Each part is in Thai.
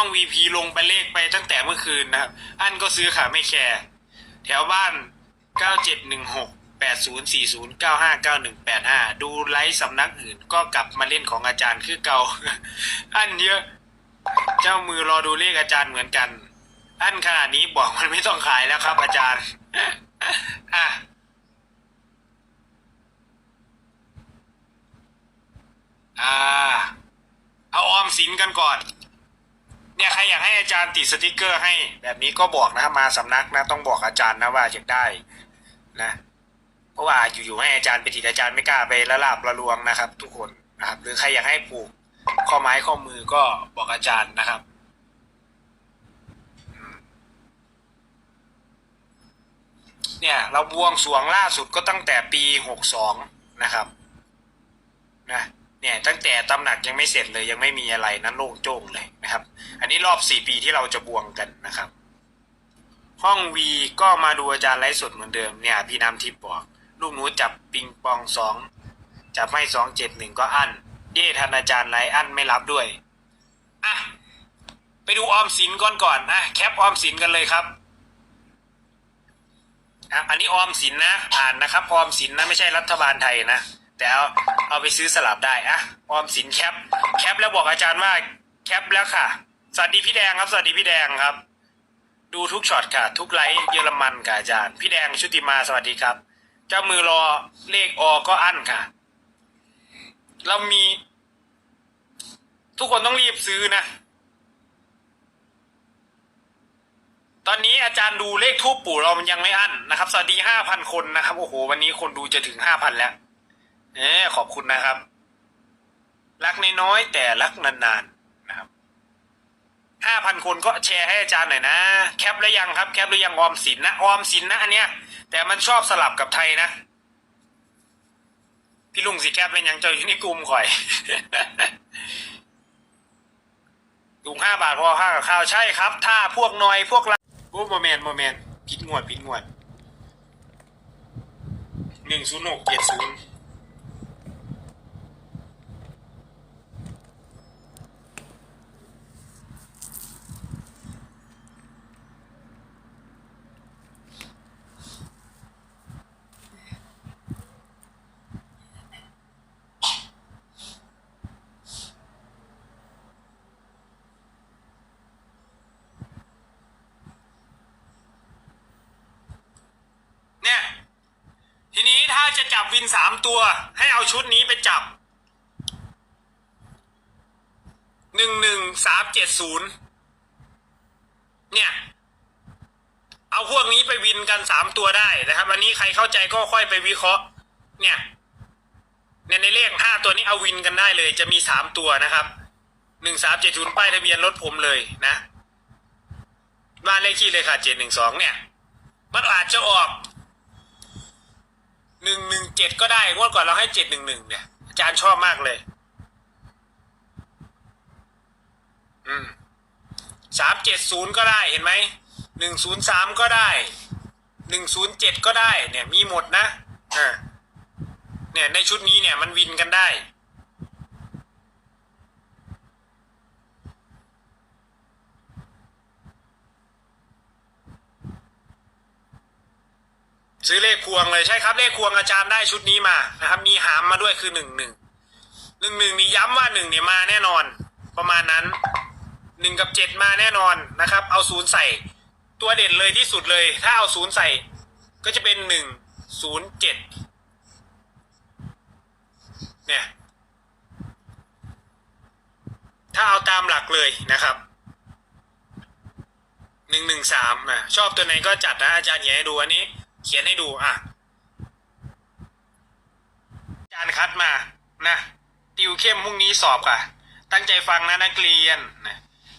อง VP ลงไปเลขไปตั้งแต่เมื่อคืนนะครับอันก็ซื้อค่ะไม่แคร์แถวบ้าน 9716 8040 959185 ดูไลฟ์สำนักอื่นก็กลับมาเล่นของอาจารย์คือเก่า อันเยอะ เจ้ามือรอดูเลขอาจารย์เหมือนกัน อันขนาดนี้บอกมันไม่ต้องขายแล้วครับ อาจารย์อะอ่า เอาออมสินกันก่อน เนี่ยใครอยากให้อาจารย์ติดสติกเกอร์ให้แบบนี้ก็บอกนะครับมาสำนักนะต้องบอกอาจารย์นะว่าอยากได้นะเพราะว่าอยู่ๆให้อาจารย์ไปติดอาจารย์ไม่กล้าไปละลาบละลวงนะครับ ทุกคนนะครับ หรือใครอยากให้ปลูกข้อไม้ข้อมือก็บอกอาจารย์นะครับเนี่ยเราบวงสรวงล่าสุดก็ตั้งแต่ปีหกสองนะครับนะ เนี่ยตั้งแต่ตำหนักยังไม่เสร็จเลยยังไม่มีอะไรนั้นโล่งโจ้งเลยนะครับ อันนี้รอบสี่ปีที่เราจะบวงกันนะครับ ห้องวีก็มาดูอาจารย์ไลฟ์สดเหมือนเดิมเนี่ยพี่น้ำทิพย์บอกลูกหนูจับปิงปองสองจับไม่สองเจ็ดหนึ่งก็อั้นเย่ทันอาจารย์ไลฟ์อั้นไม่รับด้วยอะไปดูออมสินก่อนก่อนนะแคปออมสินกันเลยครับอันนี้ออมสินนะอ่านนะครับออมสินนะไม่ใช่รัฐบาลไทยนะ แต่เอาเอาไปซื้อสลับได้อะออมสินแคป แคปแล้วบอกอาจารย์ว่าแคปแล้วค่ะ สวัสดีพี่แดงครับ สวัสดีพี่แดงครับ ดูทุกช็อตค่ะ ทุกไลฟ์เยอรมันค่ะอาจารย์ พี่แดงชุติมาสวัสดีครับ เจ้ามือรอเลขอก็อั้นค่ะ เรามี ทุกคนต้องรีบซื้อนะ ตอนนี้อาจารย์ดูเลขทูปปู่เรามันยังไม่อั้นนะครับ สวัสดีห้าพันคนนะครับ โอ้โห วันนี้คนดูจะถึงห้าพันแล้ว เออขอบคุณนะครับ รักนน้อยๆแต่รักนานๆนะครับห้าพันคนก็แชร์ให้อาจารย์หน่อยนะ แคปแล้วยังครับ แคปหรือยังออมสินนะออมสินนะอันเนี้ย แต่มันชอบสลับกับไทยนะ พี่ลุงสิแคปเป็นยังเจ้าอยู่ในกลุ่มข่อยถุงห้าบาทพอค่ากับข้าวใช่ครับ ถ้าพวกน้อยพวกเราโอ้โมเมนต์โมเมนต์ผิดงวดผิดงวดหนึ่งศูนย์หกเจ็ดศูนย์ ทีนี้ถ้า จับวินสามตัว ให้เอาชุดนี้ไปจับหนึ่งหนึ่งสามเจ็ดศูนย์เนี่ย เอาพวกนี้ไปวินกันสามตัวได้นะครับ วันนี้ใครเข้าใจก็ค่อยไปวิเคราะห์เนี่ยเนี่ยในเลขห้าตัวนี้เอาวินกันได้เลย จะมีสามตัวนะครับหนึ่งสามเจ็ดศูนย์ป้ายทะเบียนรถผมเลยนะบ้านเลขที่เลยค่ะเจ็ดหนึ่งสองเนี่ย มันอาจจะออก หนึ่งหนึ่งเจ็ดก็ได้งวดก่อนเราให้เจ็ดหนึ่งหนึ่งเนี่ย อาจารย์ชอบมากเลย อืมสามเจ็ดศูนย์ก็ได้เห็นไหมหนึ่งศูนย์สามก็ได้หนึ่งศูนย์เจ็ดก็ได้ เนี่ย มีหมดนะอ่าเนี่ยในชุดนี้เนี่ยมันวินกันได้ ซื้อเลขควงเลยใช่ครับเลขควงอาจารย์ได้ชุดนี้มานะครับ มีหามมาด้วยคือหนึ่งหนึ่งหนึ่งหนึ่งนี่ย้ำว่าหนึ่งเนี่ยมาแน่นอน ประมาณนั้นหนึ่งกับเจ็ดมาแน่นอนนะครับ เอาศูนย์ใส่ตัวเด่นเลยที่สุดเลย ถ้าเอาศูนย์ใส่ ก็จะเป็นหนึ่งศูนย์เจ็ดเนี่ยถ้าเอาตามหลักเลยนะครับหนึ่งหนึ่งสามอะชอบตัวไหนก็จัดนะอาจารย์เขียนให้ดูอันนี้ เขียนให้ดูอะอาจารย์คัดมานะติวเข้มพรุ่งนี้สอบค่ะ ตั้งใจฟังนะนักเรียนนะ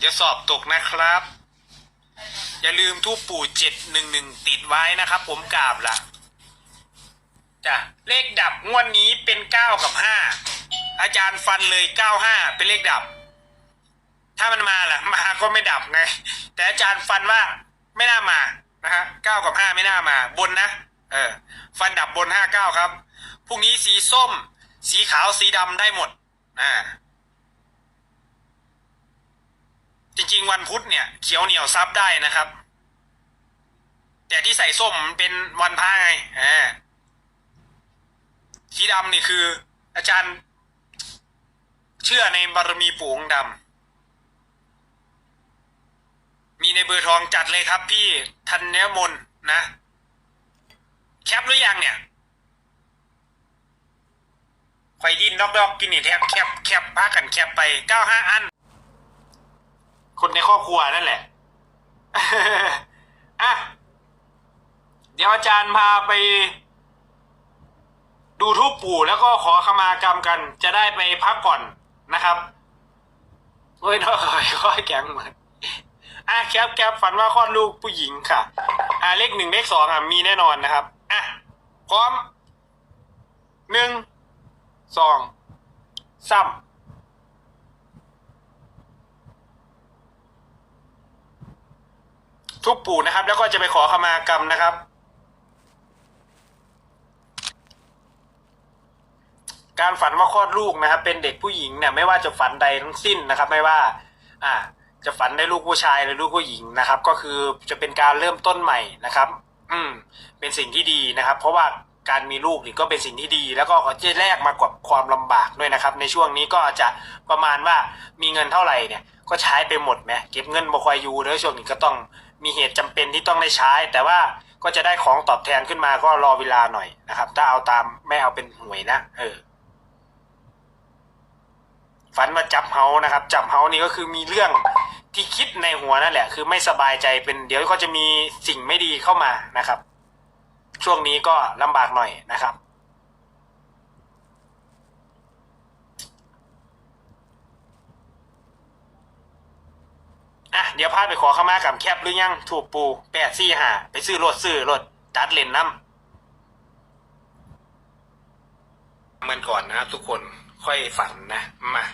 อย่าสอบตกนะครับ อย่าลืมทูปปู่เจ็ดหนึ่งหนึ่งติดไว้นะครับ ผมกราบละจ้ะเลขดับงวดนี้เป็นเก้ากับห้าอาจารย์ฟันเลยเก้าห้าเป็นเลขดับ ถ้ามันมาล่ะ มาก็ไม่ดับไง แต่อาจารย์ฟันว่าไม่น่ามา นะฮะเก้ากับห้าไม่น่ามาบนนะเออฟันดับบนห้าเก้าครับพรุ่งนี้สีส้ม สีขาวสีดำได้หมดอ่าจริงๆ วันพุธเนี่ย เขียวเหนียวซับได้นะครับ แต่ที่ใส่ส้มเป็นวันพระไงอ่าสีดำนี่คือ อาจารย์ เชื่อในบารมีปู่องดำ มีในเบอร์ทองจัดเลยครับพี่ธัญมนนะ แคปหรือยังเนี่ยไฟดินดอกดอกกินนี่แทบแคปแคปพากันแคปไปเก้าห้าอัน คนในครอบครัวนั่นแหละอะเดี๋ยวอาจารย์พาไป ดูทูปปู่แล้วก็ขอขมากรรมกัน จะได้ไปพักก่อนนะครับโอ้ยน้อยค่อยแข็งเหมือน อะแคปแคปฝันว่าคลอดลูกผู้หญิงค่ะ อะเลขหนึ่งเลขสองอะมีแน่นอนนะครับ อะ พร้อมหนึ่งสองสามทุกปู่นะครับ แล้วก็จะไปขอขมากรรมนะครับ การฝันว่าคลอดลูกนะครับ เป็นเด็กผู้หญิงเนี่ยไม่ว่าจะฝันใดทั้งสิ้นนะครับ ไม่ว่า อ่า จะฝันได้ลูกผู้ชายหรือลูกผู้หญิงนะครับ ก็คือจะเป็นการเริ่มต้นใหม่นะครับ อืม เป็นสิ่งที่ดีนะครับ เพราะว่าการมีลูกนี่ก็เป็นสิ่งที่ดี แล้วก็จะแลกมากับความลำบากด้วยนะครับ ในช่วงนี้ก็จะประมาณว่ามีเงินเท่าไหร่เนี่ย ก็ใช้ไปหมดไหมเก็บเงินบ่คอยอยู่แล้วช่วงนี้ก็ต้องมีเหตุจำเป็นที่ต้องได้ใช้ แต่ว่าก็จะได้ของตอบแทนขึ้นมาก็รอเวลาหน่อยนะครับ ถ้าเอาตามไม่เอาเป็นหวยนะเออฝันว่าจับเฮานะครับ จับเฮานี่ก็คือมีเรื่อง ที่คิดในหัวนั่นแหละ คือไม่สบายใจเป็นเดี๋ยวก็จะมีสิ่งไม่ดีเข้ามานะครับ ช่วงนี้ก็ลำบากหน่อยนะครับ อะเดี๋ยวพาไปขอเข้ามากับแคปหรือยังถูกปูแปดสี่หาไปซื้อรถซื้อรถจัดเลนน้ำเมือนก่อนนะครับทุกคนค่อยฝันนะ มา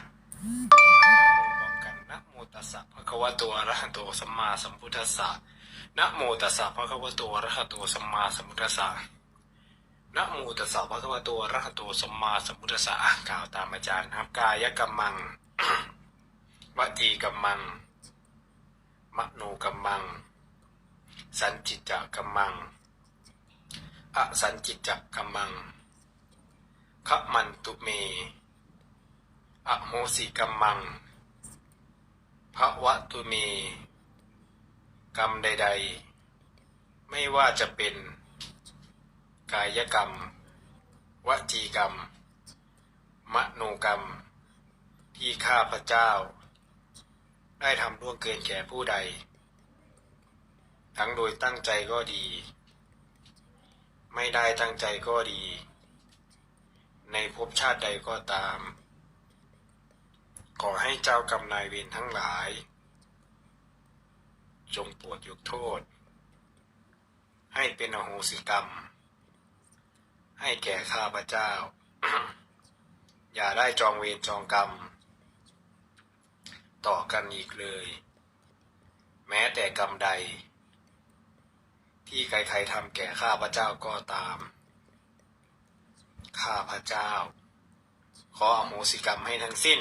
ตัสสะภะคะวะโตอะระหะโตสัมมาสัมพุทธัสสะนะโมตัสสะภะคะวะโตอะระหะโตสัมมาสัมพุทธัสสะนะโมตัสสะภะคะวะโตอะระหะโตสัมมาสัมพุทธัสสะกล่าวตามอาจารย์นะครับกายกัมมังวจีกัมมังมโนกัมมัง สันจิตจกัมมังอสันจิตจกัมมังขมันตุเมอโหสิกัมมัง ภวะตุเม กรรมใด ๆ ไม่ว่าจะเป็น กายกรรม วจีกรรม มโนกรรม ที่ข้าพเจ้า ได้ทำล่วงเกินแก่ผู้ใด ทั้งโดยตั้งใจก็ดี ไม่ได้ตั้งใจก็ดี ในภพชาติใดก็ตาม ขอให้เจ้ากรรมนายเวรทั้งหลาย จงโปรดยกโทษ ให้เป็นอโหสิกรรม ให้แก่ข้าพเจ้า อย่าได้จองเวรจองกรรม ต่อกันอีกเลย แม้แต่กรรมใด ที่ใครๆทำแก่ข้าพเจ้าก็ตาม ข้าพเจ้า ขออโหสิกรรมให้ทั้งสิ้น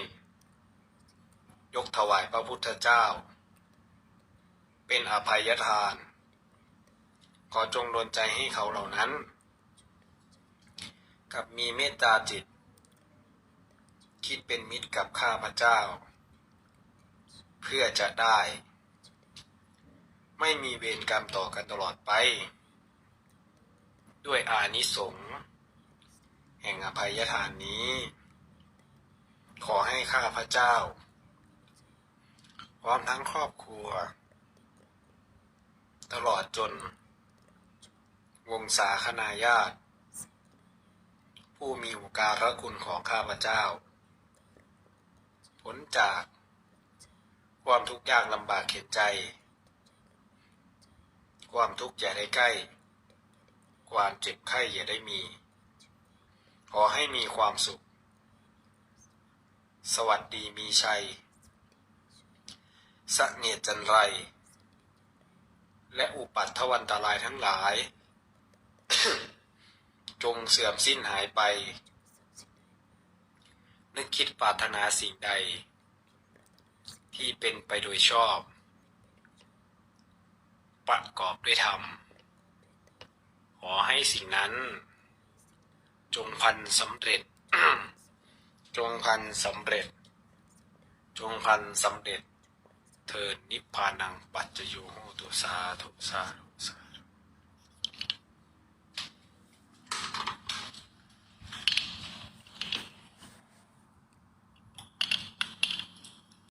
ยกถวายพระพุทธเจ้า เป็นอภัยทาน ขอจงดลใจให้เขาเหล่านั้น กับมีเมตตาจิต คิดเป็นมิตรกับข้าพเจ้า เพื่อจะได้ ไม่มีเวรกรรมต่อกันตลอดไป ด้วยอานิสงส์แห่งอภัยทานนี้ ขอให้ข้าพเจ้า พร้อมทั้งครอบครัว ตลอดจน วงศาคณาญาติ ผู้มีอุปการะคุณของข้าพเจ้าพ้นจาก ความทุกข์ยากลำบากเข็นใจ ความทุกข์อย่าได้ใกล้ ความเจ็บไข้อย่าได้มี ขอให้มีความสุข สวัสดีมีชัย สเนจันไร และอุปัตถวันตรายทั้งหลาย จงเสื่อมสิ้นหายไป นึกคิดปรารถนาสิ่งใด ที่เป็นไปโดยชอบ ประกอบด้วยธรรม ขอให้สิ่งนั้น จงพันสำเร็จ จงพันสำเร็จ จงพันสำเร็จ เทินนิพพานังปัจจโยโหตุสาธุสาธุ